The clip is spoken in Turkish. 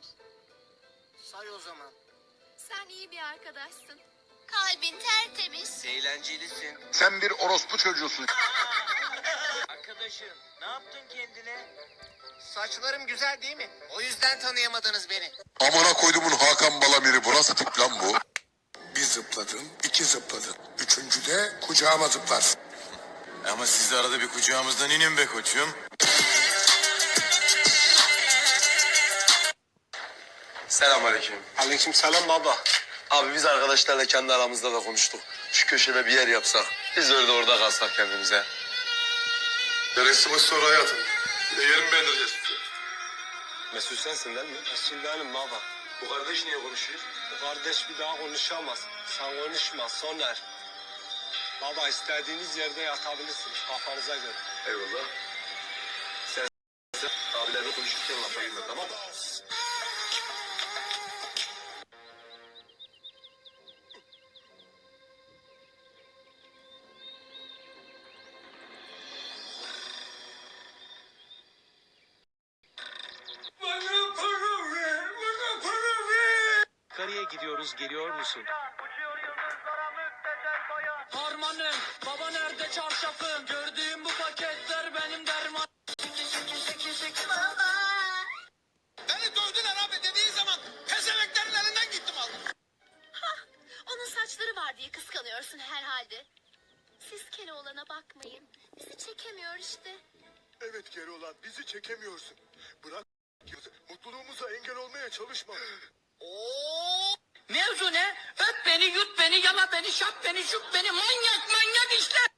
var. Say o zaman. Sen iyi bir arkadaşsın. Kalbin tertemiz. Eğlencelisin. Sen bir orospu çocuğusun. Arkadaşım ne yaptın kendine? Saçlarım güzel değil mi? O yüzden tanıyamadınız beni. Amına koydumun Hakan Balamir'i bu nasıl tip lan bu? Bir zıpladım, iki zıpladım. Üçüncüde kucağıma zıplar. Ama siz de arada bir kucağımızdan inin be koçum. Selamünaleyküm. Aleyküm selam baba. Abi biz arkadaşlarla kendi aramızda da konuştuk. Şu köşede bir yer yapsak. Biz öyle orada kalsak kendimize. Neresi başı sonra hayatım. Bir de yerimi beğendireceğiz. Mesut sensin değil mi? Mesul benim baba. Bu kardeş niye konuşuyor? Bu kardeş bir daha konuşamaz. Sen konuşma Soner. Baba istediğiniz yerde yatabilirsiniz kafanıza göre. Eyvallah. Sen, sen abilerle konuşurken lafa girme tamam mı? Karıya gidiyoruz geliyor musun? Harmanım, baba nerede çarşafım? Gördüğüm bu paketler benim derman. Beni dövdüler abi dediği zaman pezeveklerin elinden gittim aldım. Onun saçları var diye kıskanıyorsun herhalde. Siz Keloğlan'a bakmayın. Bizi çekemiyor işte. Evet Keloğlan bizi çekemiyorsun. Bırak mutluluğumuza engel olmaya çalışma. Mevzu ne? Öp beni, yut beni, yala beni, şap beni, şup beni. Manyak manyak işler.